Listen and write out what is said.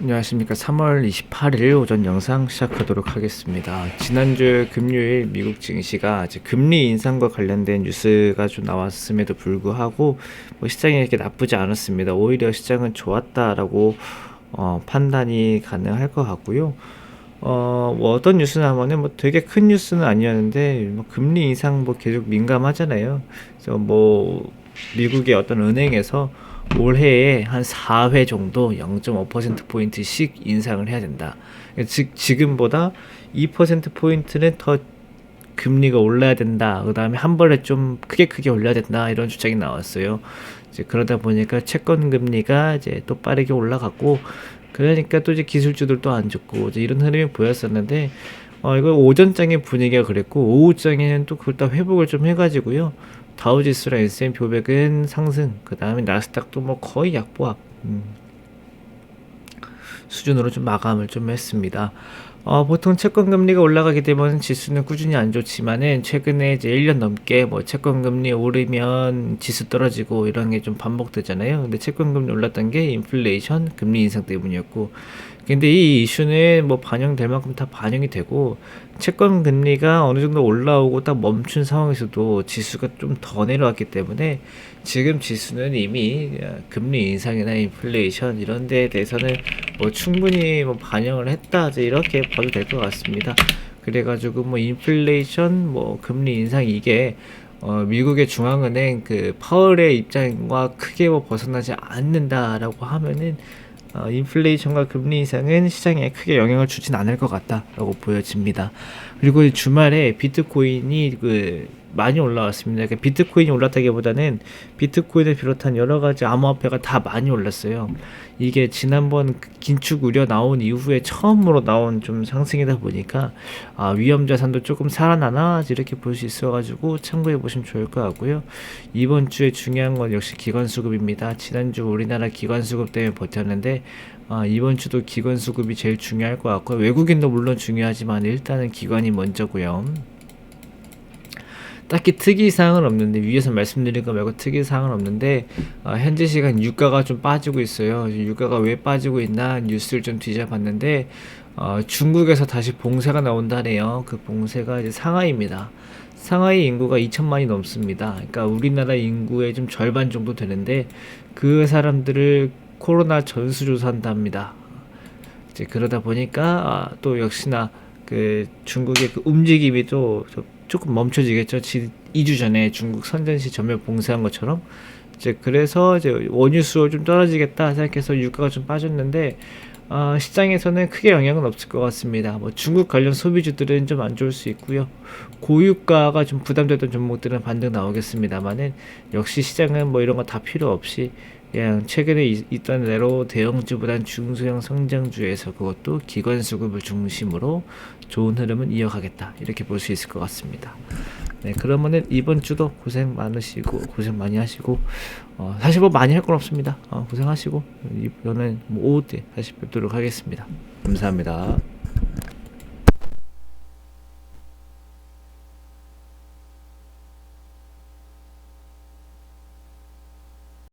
안녕하십니까. 3월 28일 오전 영상 시작하도록 하겠습니다. 지난주 금요일 미국 증시가 금리 인상과 관련된 뉴스가 좀 나왔음에도 불구하고 뭐 시장이 이렇게 나쁘지 않았습니다. 오히려 시장은 좋았다라고 어, 판단이 가능할 것 같고요. 어, 뭐 어떤 뉴스냐면은 뭐 되게 큰 뉴스는 아니었는데 뭐 금리 인상 뭐 계속 민감하잖아요. 그래서 뭐 미국의 어떤 은행에서 올해에 한 4회 정도 0.5%포인트씩 인상을 해야 된다. 즉, 지금보다 2%포인트는 더 금리가 올라야 된다. 그 다음에 한 번에 좀 크게 크게 올려야 된다. 이런 주장이 나왔어요. 이제 그러다 보니까 채권 금리가 이제 또 빠르게 올라갔고, 그러니까 또 이제 기술주들도 안 좋고, 이제 이런 흐름이 보였었는데, 어, 이거 오전장의 분위기가 그랬고, 오후장에는 또 그걸 다 회복을 좀 해가지고요. 다우지수랑 S&P 500은 상승, 그 다음에 나스닥도 뭐 거의 약보합 음, 수준으로 좀 마감을 좀 했습니다. 어, 보통 채권 금리가 올라가게 되면 지수는 꾸준히 안 좋지만은 최근에 이제 1년 넘게 뭐 채권 금리 오르면 지수 떨어지고 이런 게 좀 반복되잖아요. 근데 채권 금리 올랐던 게 인플레이션, 금리 인상 때문이었고 근데 이 이슈는 뭐 반영될 만큼 다 반영이 되고 채권 금리가 어느 정도 올라오고 딱 멈춘 상황에서도 지수가 좀 더 내려왔기 때문에 지금 지수는 이미 금리 인상이나 인플레이션 이런 데에 대해서는 뭐 충분히 뭐 반영을 했다 이렇게 봐도 될 것 같습니다. 그래가지고 뭐 인플레이션 뭐 금리 인상 이게 어, 미국의 중앙은행 그 파월의 입장과 크게 뭐 벗어나지 않는다라고 하면은 어, 인플레이션과 금리 인상은 시장에 크게 영향을 주진 않을 것 같다라고 보여집니다. 그리고 주말에 비트코인이 그 많이 올라왔습니다. 그러니까 비트코인이 올랐다기보다는 비트코인을 비롯한 여러 가지 암호화폐가 다 많이 올랐어요. 이게 지난번 긴축 우려 나온 이후에 처음으로 나온 좀 상승이다 보니까 아, 위험 자산도 조금 살아나나 이렇게 볼 수 있어가지고 참고해 보시면 좋을 것 같고요. 이번 주에 중요한 건 역시 기관 수급입니다. 지난주 우리나라 기관 수급 때문에 버텼는데 아, 이번 주도 기관 수급이 제일 중요할 것 같고요. 외국인도 물론 중요하지만 일단은 기관이 먼저고요. 딱히 특이 사항은 없는데 위에서 말씀드린 거 말고 특이 사항은 없는데 어, 현재 시간 유가가 좀 빠지고 있어요. 유가가 왜 빠지고 있나 뉴스를 좀 뒤져봤는데 어, 중국에서 다시 봉쇄가 나온다네요. 그 봉쇄가 이제 상하이입니다. 상하이 인구가 2천만이 넘습니다. 그러니까 우리나라 인구의 좀 절반 정도 되는데 그 사람들을 코로나 전수조사한답니다. 이제 그러다 보니까 아, 또 역시나 그 중국의 그 움직임이 또 조금 멈춰지겠죠. 2주 전에 중국 선전시 전면 봉쇄한 것처럼 이제 그래서 이제 원유 수요 좀 떨어지겠다 생각해서 유가가 좀 빠졌는데 어, 시장에서는 크게 영향은 없을 것 같습니다. 뭐 중국 관련 소비주들은 좀 안 좋을 수 있고요. 고유가가 좀 부담되던 종목들은 반등 나오겠습니다만은 역시 시장은 뭐 이런 거 다 필요 없이 그냥 최근에 있던 대로 대형주보단 중소형 성장주에서 그것도 기관 수급을 중심으로 좋은 흐름은 이어가겠다 이렇게 볼 수 있을 것 같습니다. 네, 그러면은 이번 주도 고생 많으시고 고생 많이 하시고 어, 사실 뭐 많이 할 건 없습니다. 어, 고생하시고 이번엔 뭐 오후 때 다시 뵙도록 하겠습니다. 감사합니다.